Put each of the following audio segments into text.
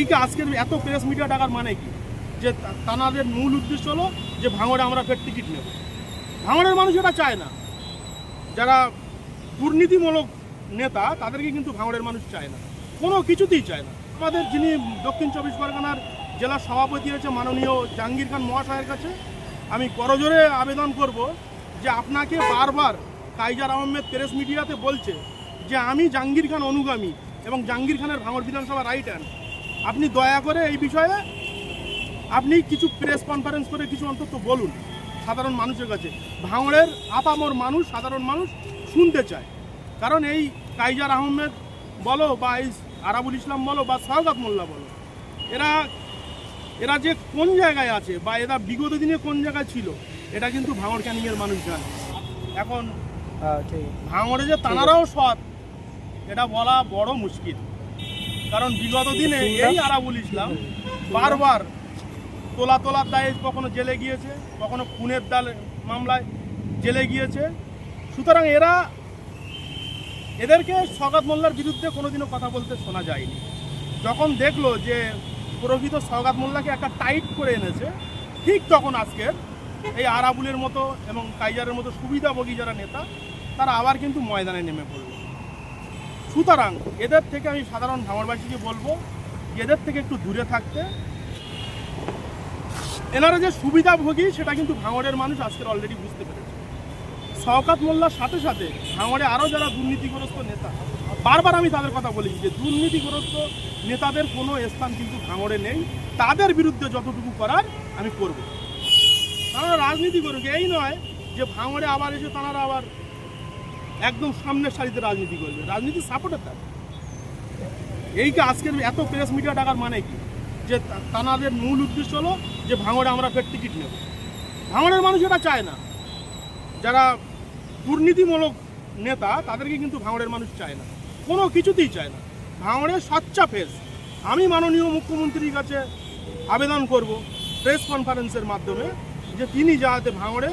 এই আজকের এত প্রেস মিডিয়া ডাকার মানে কি? যে তানাদের মূল উদ্দেশ্য হলো যে ভাঙড়ে আমরা ফের টিকিট নেব। ভাঙড়ের মানুষ এটা চায় না। যারা দুর্নীতিমূলক নেতা, তাদেরকে কিন্তু ভাঙড়ের মানুষ চায় না। কোনো কিছুতেই চায় না। আমাদের যিনি দক্ষিণ চব্বিশ পরগনার জেলা সভাপতি হচ্ছে মাননীয় জাহাঙ্গীর খান মহাশয়ের কাছে, আমি করজোরে আবেদন করব যে আপনাকে বারবার কাইজার আহমেদ প্রেস মিডিয়াতে বলছে যে আমি জাহাঙ্গীর খান অনুগামী এবং জাহাঙ্গীর খানের ভাঙড় বিধানসভা রাইট হ্যান্ড আপনি দয়া করে এই বিষয়ে আপনি কিছু প্রেস কনফারেন্স করে কিছু অন্তত বলুন। সাধারণ মানুষের কাছে। ভাঙড়ের আপামর মানুষ সাধারণ মানুষ শুনতে চায়। কারণ এই কাইজার আহমেদ বলো বা এই আরাবুল ইসলাম বলো বা সওগাত মোল্লা বলো এরা এরা যে কোন জায়গায় আছে বা এরা বিগত দিনে কোন জায়গায় ছিল এটা কিন্তু ভাঙড় ক্যানিংয়ের মানুষ জানে। এখন ভাঙড়ে যে তানারাও সৎ এটা বলা বড় মুশকিল। কারণ বিগত দিনে এই আরাবুল ইসলাম বারবার তোলা তোলার দায়ে কখনো জেলে গিয়েছে, কখনো খুনের দালে, মামলায় জেলে গিয়েছে। সুতরাং এরা এদেরকে সগাত মোল্লার বিরুদ্ধে কোনোদিনও কথা বলতে শোনা যায়নি। যখন দেখল যে প্রকৃত সগাত মোল্লাকে একটা টাইট করে এনেছে, ঠিক তখন আজকের এই আরাবুলের মতো এবং কাইজারের মতো সুবিধাভোগী যারা নেতা, তারা আবার কিন্তু ময়দানে নেমে পড়ল। সুতরাং এদের থেকে আমি সাধারণ ভাঙড়বাসীকে বলব এদের থেকে একটু দূরে থাকতে। এনারা যে সুবিধাভোগী, সেটা কিন্তু ভাঙড়ের মানুষ আজকের অলরেডি বুঝতে পেরেছে। শওকাত মোল্লার সাথে সাথে ভাঙড়ে আরও যারা দুর্নীতিগ্রস্ত নেতা, বারবার আমি তাদের কথা বলেছি যে দুর্নীতিগ্রস্ত নেতাদের কোনো স্থান কিন্তু ভাঙড়ে নেই। তাদের বিরুদ্ধে যতটুকু করার আমি করব। তারা রাজনীতি করুক, এই নয় যে ভাঙড়ে আবার এসে তারা আবার একদম সামনের সারিতে রাজনীতি করবে। রাজনীতি সাপোর্টের তার। এই যে আজকের এত প্রেস মিডিয়া ডাকার মানে কি? যে তানাদের মূল উদ্দেশ্য হলো যে ভাঙড়ে আমরা ফের টিকিট নেব। ভাঙড়ের মানুষ এটা চায় না। যারা দুর্নীতিমূলক নেতা, তাদেরকে কিন্তু ভাঙড়ের মানুষ চায় না। কোনো কিছুতেই চায় না। ভাঙড়ের সচ্চা ফেস আমি মাননীয় মুখ্যমন্ত্রীর কাছে আবেদন করব প্রেস কনফারেন্সের মাধ্যমে যে তিনি যাতে ভাঙড়ে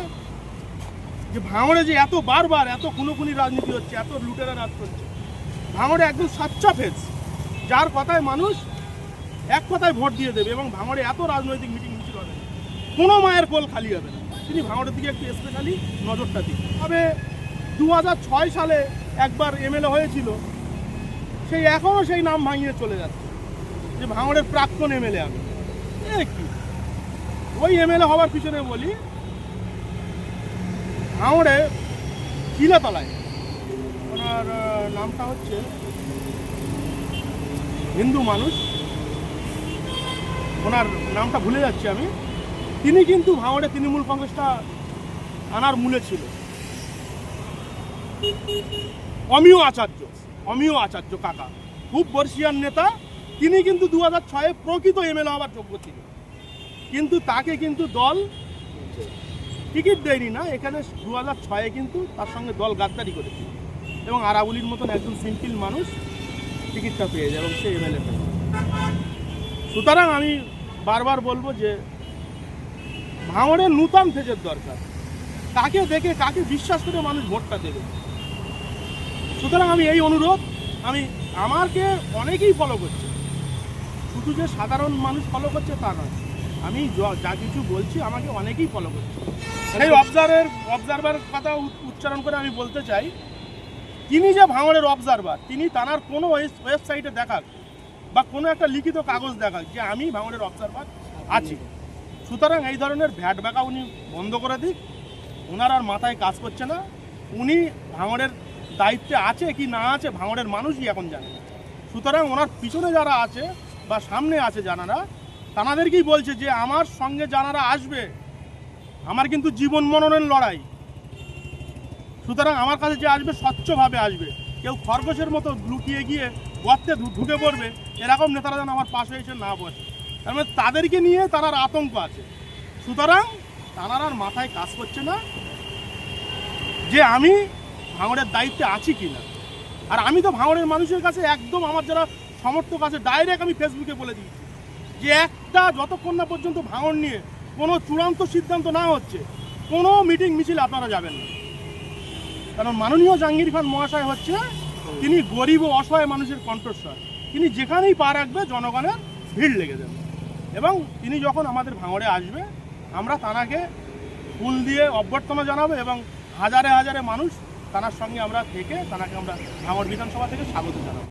যে ভাঙড়ে যে এত বারবার এত খুনোখুনি রাজনীতি হচ্ছে, এত লুটেরা রাজ করছে, ভাঙড়ে একদম সাচ্চা ফেস, যার কথায় মানুষ এক কথায় ভোট দিয়ে দেবে এবং ভাঙড়ে এত রাজনৈতিক মিটিং মিছিল হবে, কোনো মায়ের কোল খালি হবে না। তিনি ভাঙড়ের দিকে একটু স্পেশালি নজরটা দিন। তবে দু সালে একবার এমএলএ হয়েছিল, সেই এখনও সেই নাম ভাঙিয়ে চলে যাচ্ছে, যে ভাঙড়ের প্রাক্তন এমএলএ আমি। কি? ওই এমএলএ হওয়ার পিছনে বলি ভাঙড়ে চিলাতলায়। ওনার নামটা হচ্ছে হিন্দু মানুষ। ওনার নামটা ভুলে যাচ্ছি আমি। তিনি কিন্তু ভাঙড়ে তৃণমূল কংগ্রেসটা আনার মূলে ছিল। অমিয় আচার্য অমিয় আচার্য কাকা, খুব বর্ষিয়ান নেতা। তিনি কিন্তু দু হাজার ছয়ে প্রকৃত এমএলএ হওয়ার যোগ্য ছিল কিন্তু তাকে কিন্তু দল টিকিট দেয়নি না, এখানে দু হাজার ছয়ে কিন্তু তার সঙ্গে দল গাদ্দারি করেছিল এবং আরাবুলির মতন একজন সিম্পল মানুষ টিকিটটা পেয়ে যায় এবং সে এমএলএ সুতরাং আমি বারবার বলব যে ভাঙড়ে নূতন ফেজের দরকার। কাকে দেখে, কাকে বিশ্বাস করে মানুষ ভোটটা দেবে? সুতরাং আমি এই অনুরোধ, আমি আমাকে অনেকেই ফলো করছে। শুধু যে সাধারণ মানুষ ফলো করছে তা নয় আমি যা কিছু বলছি, আমাকে অনেকেই ফলো করছে সেই অবজার্ভের অবজারভার কথা উচ্চারণ করে আমি বলতে চাই, তিনি যে ভাঙড়ের অবজারভার তিনি তানার কোনো ওয়েবসাইটে দেখাক, বা কোনো একটা লিখিত কাগজ দেখাক যে আমি ভাঙড়ের অবজারভার আছি সুতরাং এই ধরনের ভ্যাট ব্যাকা উনি বন্ধ করে দিক ওনার আর মাথায় কাজ করছে না, উনি ভাঙড়ের দায়িত্বে আছে কি না আছে ভাঙড়ের মানুষই এখন জানে। সুতরাং ওনার পিছনে যারা আছে, বা সামনে আছে জানারা তানাদেরকেই বলছে যে আমার সঙ্গে জানারা আসবে, আমার কিন্তু জীবন মননের লড়াই। সুতরাং আমার কাছে যে আসবে, স্বচ্ছভাবে আসবে। কেউ খরগোশের মতো লুকিয়ে গিয়ে গর্তে ঢুকে পড়বে, এরকম নেতারা যেন আমার পাশে এসে না বসে। তার মানে তাদেরকে নিয়ে তার আতঙ্ক আছে। সুতরাং তানার আর মাথায় কাজ করছে না যে আমি ভাঙড়ের দায়িত্বে আছি কি না আর আমি তো ভাঙড়ের মানুষের কাছে একদম আমার যারা সমর্থক আছে ডাইরেক্ট আমি ফেসবুকে বলে দিয়েছি যে একটা যতক্ষণ না পর্যন্ত ভাঙড় নিয়ে কোনো চূড়ান্ত সিদ্ধান্ত না হচ্ছে, কোনো মিটিং মিছিল আপনারা যাবেন না। কারণ মাননীয় জাহাঙ্গীর খান মহাশয় হচ্ছে তিনি গরিব ও অসহায় মানুষের কণ্ঠস্বর। তিনি যেখানেই পা রাখবে, জনগণের ভিড় লেগে যাবে। এবং তিনি যখন আমাদের ভাঙড়ে আসবে, আমরা তানাকে ফুল দিয়ে অভ্যর্থনা জানাব এবং হাজারে হাজারে মানুষ তানার সঙ্গে আমরা থেকে তানাকে আমরা ভাঙড় বিধানসভা থেকে স্বাগত জানাব।